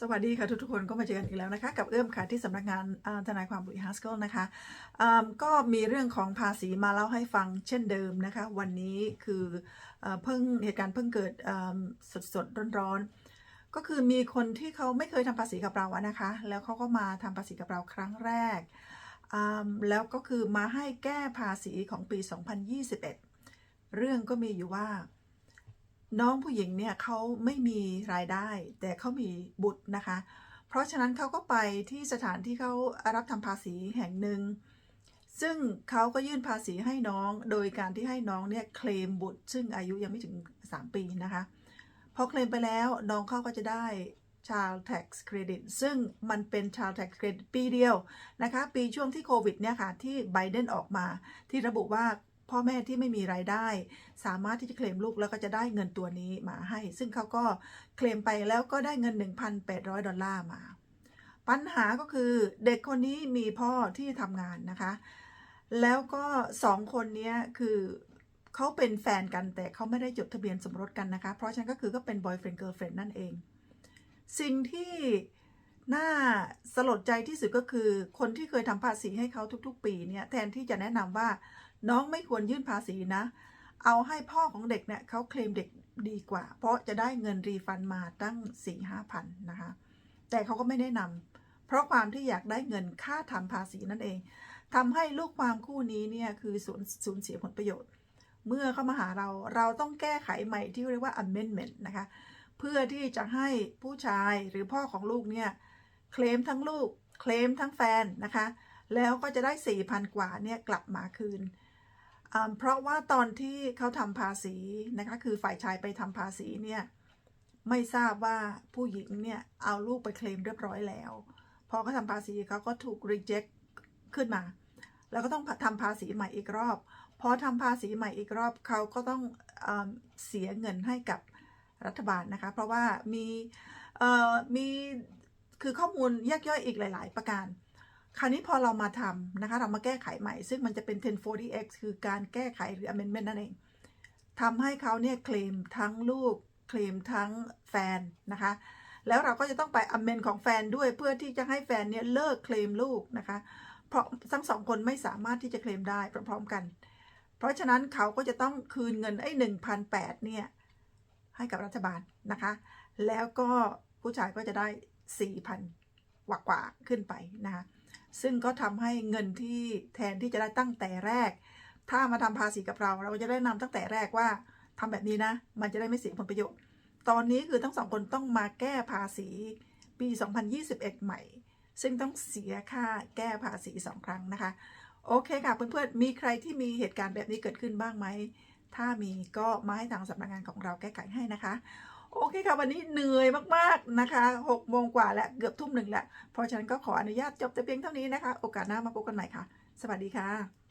สวัสดีค่ะทุกๆคนก็มาเจอกันอีกแล้วนะคะ กับเอื้อมค่ะที่สำนักงานทนายความบุรีฮัสเกิลนะคะก็มีเรื่องของภาษีมาเล่าให้ฟังเช่นเดิมนะคะ วันนี้คือเพิ่งเหตุการณ์เพิ่งเกิดสดสดๆร้อนๆ ก็คือมีคนที่เขาไม่เคยทำภาษีกับเราอะนะคะ แล้วเขาก็มาทำภาษีกับเราครั้งแรก แล้วก็คือมาให้แก้ภาษีของปี 2021 เรื่องก็มีอยู่ว่า น้องผู้หญิงเนี่ยเขาไม่มีรายได้ แต่เขามีบุตรนะคะ เพราะฉะนั้นเขาก็ไปที่สถานที่เขารับทำภาษีแห่งหนึ่ง ซึ่งเขาก็ยื่นภาษีให้น้อง โดยการที่ให้น้องเนี่ยเคลมบุตร ซึ่งอายุยังไม่ถึง 3 ปีนะคะพอเคลมไปแล้วน้องเขาก็จะได้ Child Tax Credit ซึ่งมันเป็น Child Tax Credit ปีเดียวนะคะ ปีช่วงที่โควิดเนี่ยค่ะ ที่ไบเดนออกมา ที่ระบุว่า พ่อแม่ที่ไม่มีรายได้ สามารถที่จะเคลมลูกแล้วก็จะได้เงินตัวนี้มาให้ ซึ่งเขาก็เคลมไปแล้วก็ได้เงิน 1,800 ดอลลาร์มา ปัญหาก็คือเด็กคนนี้มีพ่อที่ทำงานนะคะ แล้วก็สองคนนี้คือเขาเป็นแฟนกันแต่เขาไม่ได้จดทะเบียนสมรสกันนะคะ เพราะฉะนั้นก็คือก็เป็น boyfriend girlfriend นั่นเอง สิ่งที่น่าสลดใจที่สุดก็คือคนที่เคยทำภาษีให้เขาทุก ๆ ปีเนี่ยแทนที่จะแนะนำว่า น้องไม่ควรยื่นภาษีนะ เอาให้พ่อของเด็กเนี่ยเขาเคลมเด็กดีกว่า เพราะจะได้เงินรีฟันมาตั้ง4ี่ห้าพันนะคะ แต่เขาก็ไม่แนะนำเพราะความที่อยากได้เงินค่าทำภาษีนั่นเองทำให้ลูกความคู่นี้เนี่ยคือสูญสูญเสียผลประโยชน์ เมื่อเข้ามาหาเราเราต้องแก้ไขใหม่ที่เรียกว่า amendment นะคะ เพื่อที่จะให้ผู้ชายหรือพ่อของลูกเนี่ยเคลมทั้งลูกเคลมทั้งแฟนนะคะ แล้วก็จะได้ 4,000 กว่าเนี่ยกลับมาคืน เพราะว่าตอนที่เขาทำภาษีนะคะคือฝ่ายชายไปทำภาษีเนี่ยไม่ทราบว่าผู้หญิงเนี่ยเอาลูกไปเคลมเรียบร้อยแล้ว พอเขาทำภาษีเขาก็ถูก reject ขึ้นมา แล้วก็ต้องทำภาษีใหม่อีกรอบ พอทำภาษีใหม่อีกรอบเขาก็ต้องเอเสียเงินให้กับรัฐบาลนะคะ เพราะว่ามีมีคือข้อมูลแยกย่อยอีกหลาย ๆ ประการ คราวนี้พอเรามาทำนะคะ เรามาแก้ไขใหม่ ซึ่งมันจะเป็น 1040x คือการแก้ไขหรือ amendment นั่นเองทำให้เขาเนี่ยเคลมทั้งลูกเคลมทั้งแฟนนะคะ แล้วเราก็จะต้องไป amend ของแฟนด้วยเพื่อที่จะให้แฟนเนี่ยเลิกเคลมลูกนะคะ เพราะทั้งสองคนไม่สามารถที่จะเคลมได้พร้อมๆกัน เพราะฉะนั้นเขาก็จะต้องคืนเงินไอ้หนึ่งพันแปดเนี่ยให้กับรัฐบาลนะคะ แล้วก็ผู้ชายก็จะได้สี่พันกว่าๆขึ้นไปนะคะ ซึ่งก็ทำให้เงินที่แทนที่จะได้ตั้งแต่แรก ถ้ามาทำภาษีกับเรา เราจะได้นำตั้งแต่แรกว่าทำแบบนี้นะ มันจะได้ไม่เสียผลประโยชน์ ตอนนี้คือทั้งสองคนต้องมาแก้ภาษีปี 2021 ใหม่ ซึ่งต้องเสียค่าแก้ภาษีสองครั้งนะคะ โอเคค่ะเพื่อนๆ มีใครที่มีเหตุการณ์แบบนี้เกิดขึ้นบ้างไหม ถ้ามีก็มาให้ทางสำนักงานของเราแก้ไขให้นะคะ โอเคค่ะ วันนี้เหนื่อยมากๆนะคะ6โมงกว่าและเกือบทุ่มหนึ่งแล้วเพราะฉะนั้นก็ขออนุญาตจบแต่เพียงเท่านี้นะคะ โอกาสหน้ามาพบกันใหม่ค่ะ สวัสดีค่ะ